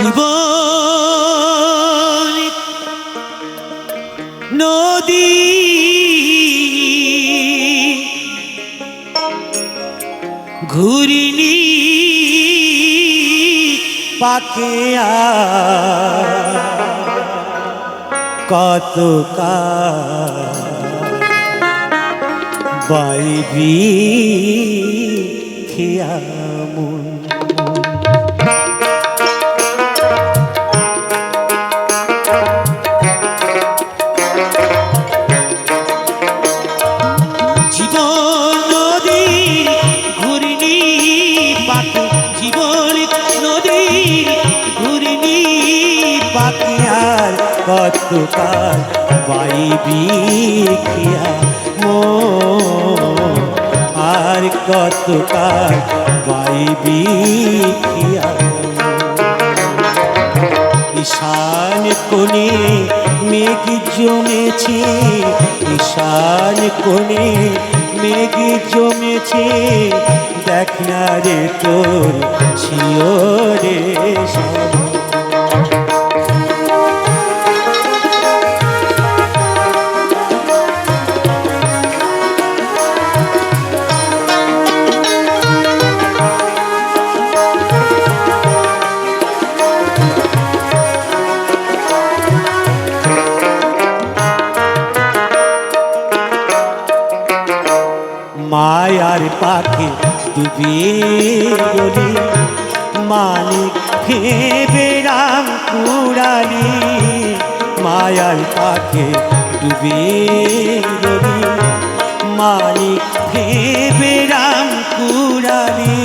জীবন নদী ঘুরিনি পাকে কত বাইবি খেয়ামুন আর কত কাল বাইবি খিয়া মো আর কত কাল বাইবি খিয়া ঈশান কোণে মেঘ জমেছে, ঈশান কোণে মেঘ জমেছে। দেখ না রে তোর শিওরে মায়ার পাখি ডুবিয়ে গলি মানিক ভেবে রাম কুড়ালি। মায়ার পাখি ডুবিয়ে গলি মালিক ভেবে রাম কুড়ালি।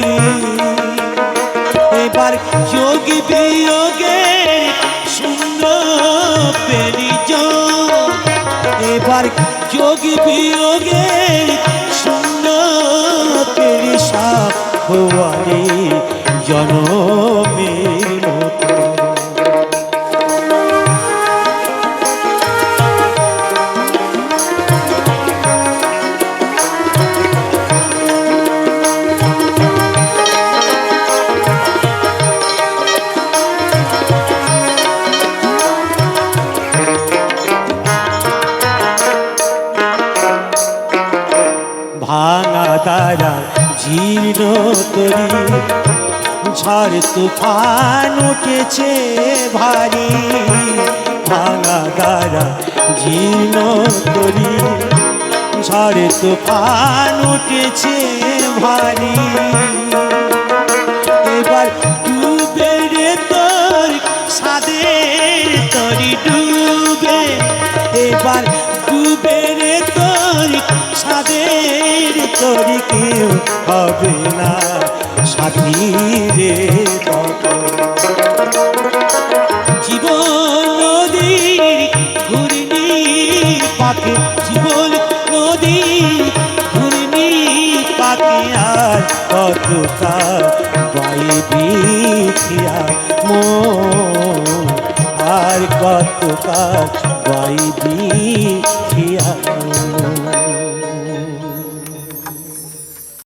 এবার যোগী বিয়োগের সুন্দর এবার যোগী সুন্দর সাপ হওয়ারে জনমের জীর্ণ তরি। ঝড় তুফান উঠেছে ভারী। ভাঙা তারা জীর্ণ তরি। ঝড় তুফান উঠেছে ভারী। এবার ডুবে রে তোর সাদের তরি ডুবে। এবার ডুবে তরি কেউ হবে না। সাথী রে জীবন নদীর ঘূর্ণি পাখি, জীবন নদীর ঘূর্ণি পাখি আর কত কাল বাইবি খিয়া মো আর কত বাইবি